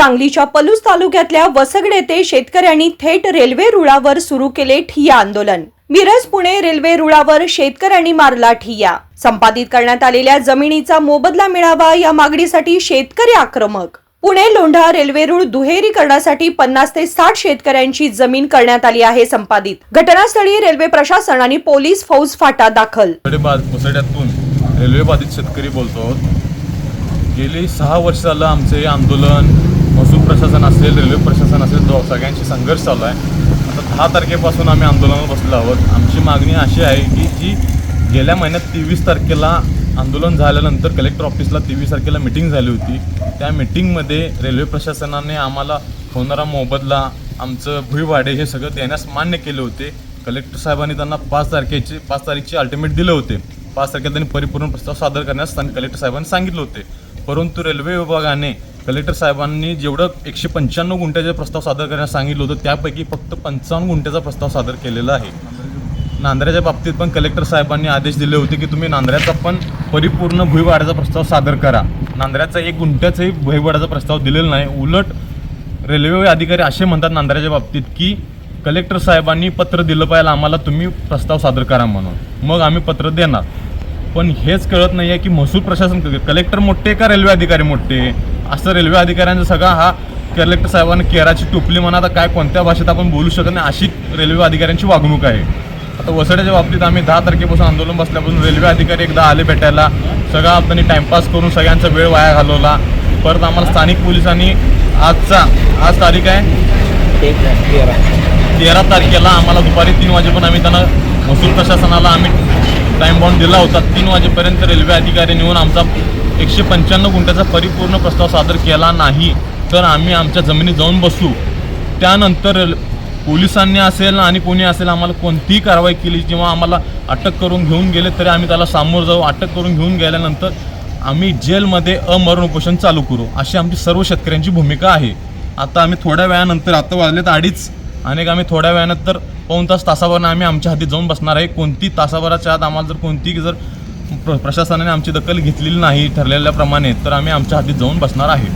सांगलीच्या पलूस तालुक्यातल्या वसगड येथे शेतकऱ्यांनी थेट रेल्वे रुळावर सुरू केले ठिय्या आंदोलन. मिरज पुणे रेल्वे रुळावर शेतकऱ्यांनी मारला ठिय्या. संपादित करण्यात आलेल्या जमिनीचा मोबदला मिळावा या मागणीसाठी शेतकरी आक्रमक. पुणे लोंढा रेल्वे रुळ दुहेरीकरणासाठी पन्नास ते साठ शेतकऱ्यांची जमीन करण्यात आली आहे संपादित. घटनास्थळी रेल्वे प्रशासन आणि पोलीस फौज फाटा दाखल. रेल्वे बाधित शेतकरी बोलतो. गेली सहा वर्ष झालं आमचे हे आंदोलन महसूल प्रशासन असेल रेल्वे प्रशासन असेल तो सगळ्यांशी संघर्ष चालू आहे. आता दहा तारखेपासून आम्ही आंदोलनावर बसलो आहोत. आमची मागणी अशी आहे की जी गेल्या महिन्यात तेवीस तारखेला आंदोलन झाल्यानंतर कलेक्टर ऑफिसला तेवीस तारखेला मिटिंग झाली होती. त्या मिटिंगमध्ये रेल्वे प्रशासनाने आम्हाला होणारा मोबदला आमचं भुईवाडे हे सगळं देण्यास मान्य केले होते. कलेक्टर साहेबांनी त्यांना पाच तारखेचे पाच तारीखचे अल्टिमेट दिले होते. पाच तारखेला त्यांनी परिपूर्ण प्रस्ताव सादर करण्यास त्यांनी कलेक्टर साहेबांनी सांगितले होते. परंतु रेल्वे विभागाने कलेक्टर साहेबांनी जेवढं एकशे पंच्याण्णव गुंठ्याचा प्रस्ताव सादर करण्यास सांगितलं होतं त्यापैकी फक्त पंचावन्न गुंठ्याचा प्रस्ताव सादर केलेला आहे. नांदऱ्याच्या बाबतीत पण कलेक्टर साहेबांनी आदेश दिले होते की तुम्ही नांदऱ्याचा पण परिपूर्ण भुईवाड्याचा प्रस्ताव सादर करा. नांदऱ्याचा एक गुंठ्याचाही भुईवाड्याचा प्रस्ताव दिलेला नाही. उलट रेल्वे अधिकारी असे म्हणतात नांदऱ्याच्या बाबतीत की कलेक्टर साहेबांनी पत्र दिलं पाहिजे आम्हाला तुम्ही प्रस्ताव सादर करा म्हणून. मग आम्ही पत्र देणार. पण हेच कळत नाही आहे की महसूल प्रशासन कलेक्टर मोठे का रेल्वे अधिकारी मोठे असं रेल्वे अधिकाऱ्यांचा सगळा हा कलेक्टर साहेबांनी केराची टोपली म्हणा आता काय कोणत्या भाषेत आपण बोलू शकत नाही अशी रेल्वे अधिकाऱ्यांची वागणूक आहे. आता वसड्याच्या बाबतीत आम्ही दहा तारखेपासून आंदोलन बसल्यापासून रेल्वे अधिकारी एकदा आले भेटायला सगळा त्यांनी टाइमपास करून सगळ्यांचा वेळ वाया घालवला. परत आम्हाला स्थानिक पोलिसांनी आजचा आज तारीख आहे? तेरा तारखेला आम्हाला दुपारी तीन वाजेपर्यंत आम्ही त्यांना महसूल प्रशासनाला आम्ही टाईम बॉन्ड दिला होता. तीन वाजेपर्यंत रेल्वे अधिकारी येऊन आमचा एकशे पंच्याण्णव गुंठ्याचा परिपूर्ण प्रस्ताव सादर केला नाही तर आम्ही आमच्या जमिनीत जाऊन बसू. त्यानंतर पोलिसांनी असेल आणि कोणी असेल आम्हाला कोणतीही कारवाई केली किंवा आम्हाला अटक करून घेऊन गेले तरी आम्ही त्याला सामोर जाऊ. अटक करून घेऊन गेल्यानंतर आम्ही जेलमध्ये अमरण उपोषण चालू करू अशी आमची सर्व शेतकऱ्यांची भूमिका आहे. आता आम्ही थोड्या वेळानंतर आता वाजलेत अडीच आणि आम्ही थोड्या वेळानं तर पाऊन तास तासाभरानं आम्ही आमच्या हाती जाऊन बसणार आहे. कोणती तासाभराच्या आत आम्हाला जर कोणती जर प्र प्रशासनाने आमची दखल घेतलेली नाही ठरलेल्याप्रमाणे तर आम्ही आमच्या हाती जाऊन बसणार आहे.